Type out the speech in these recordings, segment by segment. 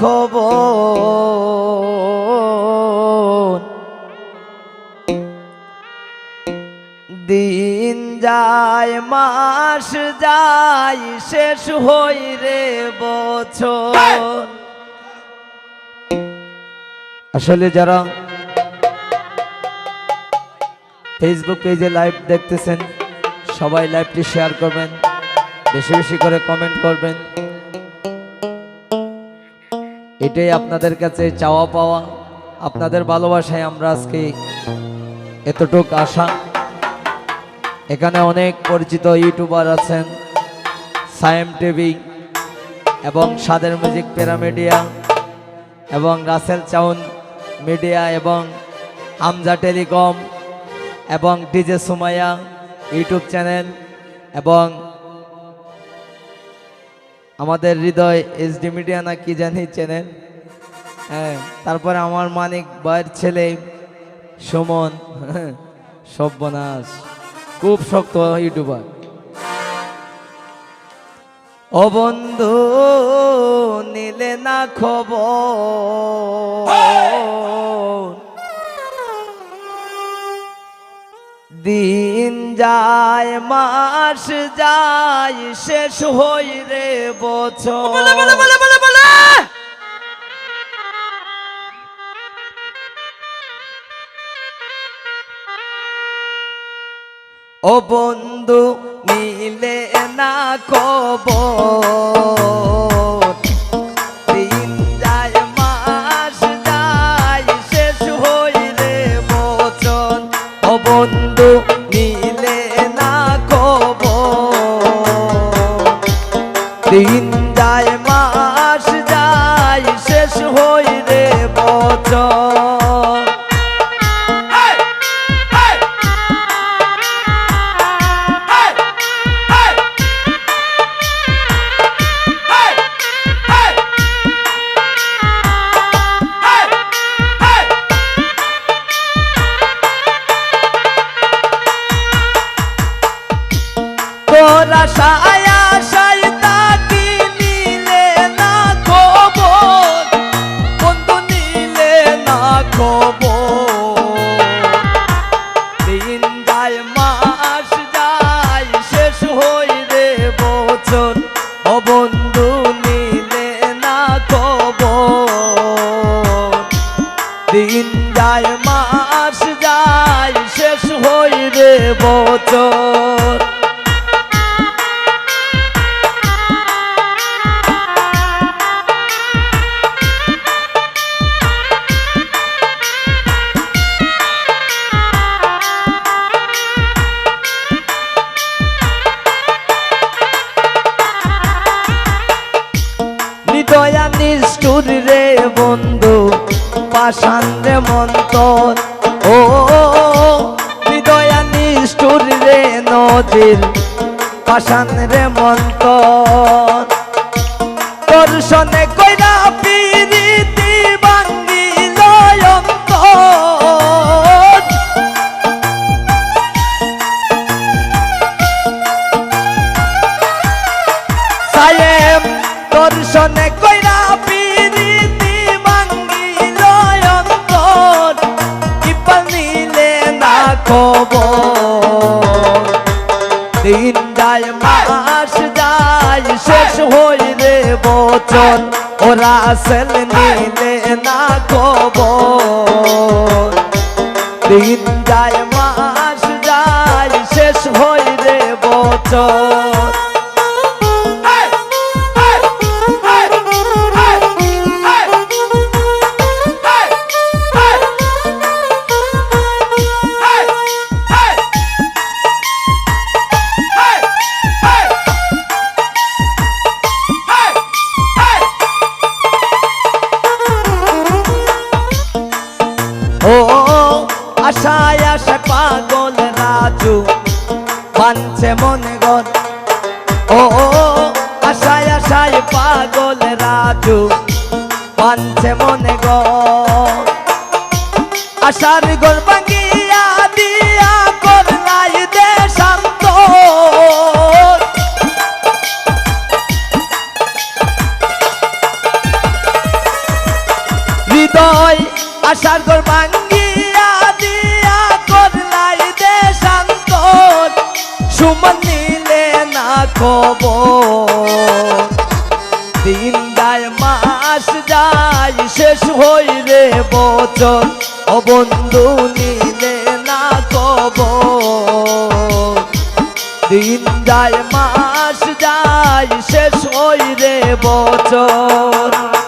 খবর। দিন যায় মাস যায় শেষ হই রে বছর। আসলে যারা ফেসবুক পেজে লাইভ দেখতেছেন সবাই লাইভটি শেয়ার করবেন বেশি বেশি করে কমেন্ট করবেন। এটাই আপনাদের কাছে চাওয়া পাওয়া। আপনাদের ভালোবাসায় আমরা আজকে এতটুক আশা। এখানে অনেক পরিচিত ইউটিউবার আছেন, সায়েম টিভি এবং সাদের মিউজিক প্যারামিডিয়া এবং রাসেল চাউন মিডিয়া এবং আমজা টেলিকম এবং ডিজে সুমাইয়া ইউটিউব চ্যানেল এবং আমাদের হৃদয় এইচডি মিডিয়া না কি জানি চ্যানেল হ্যাঁ তারপরে আমার মানিক ভাইয়ের ছেলে সুমন সব্যনাশ, খুব শক্ত ইউটিউবার। ও বন্ধু, নিলে না খবর। দিন যায় মাস যায় শেষ হই রে বছর। ও বন্ধু মিলে না খবর। দিন বছর। নিদয়া নিষ্ঠুর রে বন্ধু পাষাণ রে মন্তর ও হৃদয়া নিষ্ঠুর রে নদীর পাষাণ রে মন্তর তোর সনে কইরা পিরিতি অন্তর সায়েম, দর্শনে কইরা খবর। শেষ হই বচন, ওরা সেল নিলে না কব দিন যায়, মাস যায়, শেষ হইলে বচন। আশার ঘর ভাঙ্গিয়া দিয়া করলাই দেশান্তর সুমন নিলে না খবর। দিন যায়, মাস যায়, শেষ হই রে বচন ও বন্ধু নিলে না খবর। দিন যায়, মাস যায়, শেষ হই রে বচন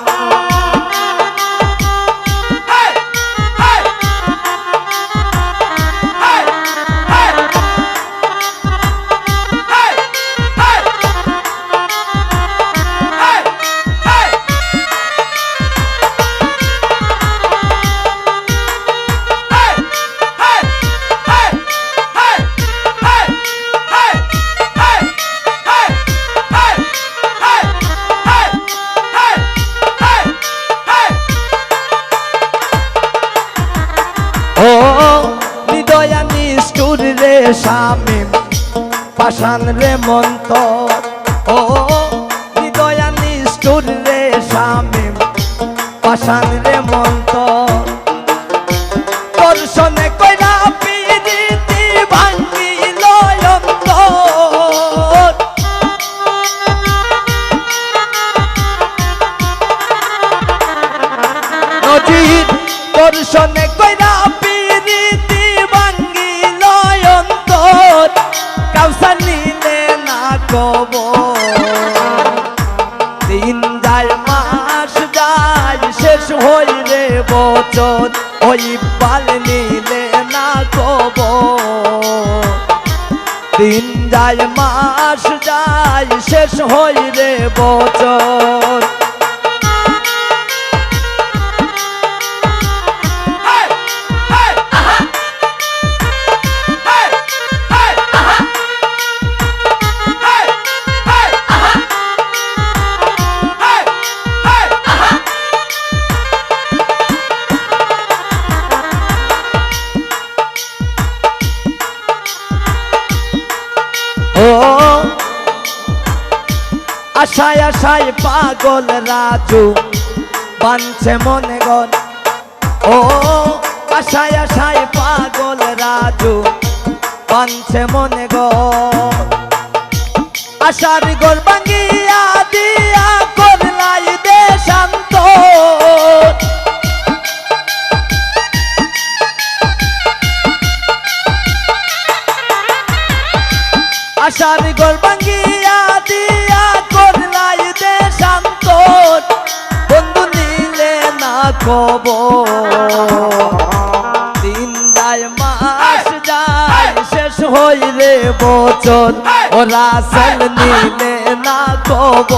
রে স্বামী পাষাণ রে মন্ত ও হৃদয়া নিষ্ঠুর রে স্বামী পাশান রে মন্ত মাস যায় শেষ হইলে বচন আশায় আশায় পাগল রাজু। বানছে মনে গন ও, আশায় আশায় পাগল রাজু। বানছে মনে গন আশার গোল ভাঙ্গিয়া দিয়া কব দিন যায় মাস যায় শেষ হই রে বচন ও রাসেল নিলে না কব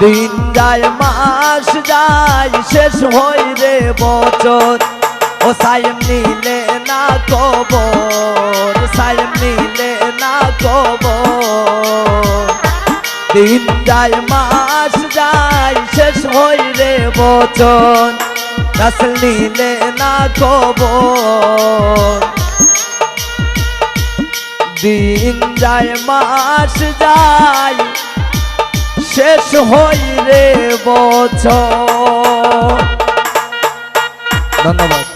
দিন যায় মাস যায় শেষ হই রে বচন ও সাইম নিলে না কবর সাইম নিলে না কবর দিন যায় মাস বচন রাসেল নিলে না খবর দিন যায় মাস যায় শেষ হই রে বছর ধন্যবাদ।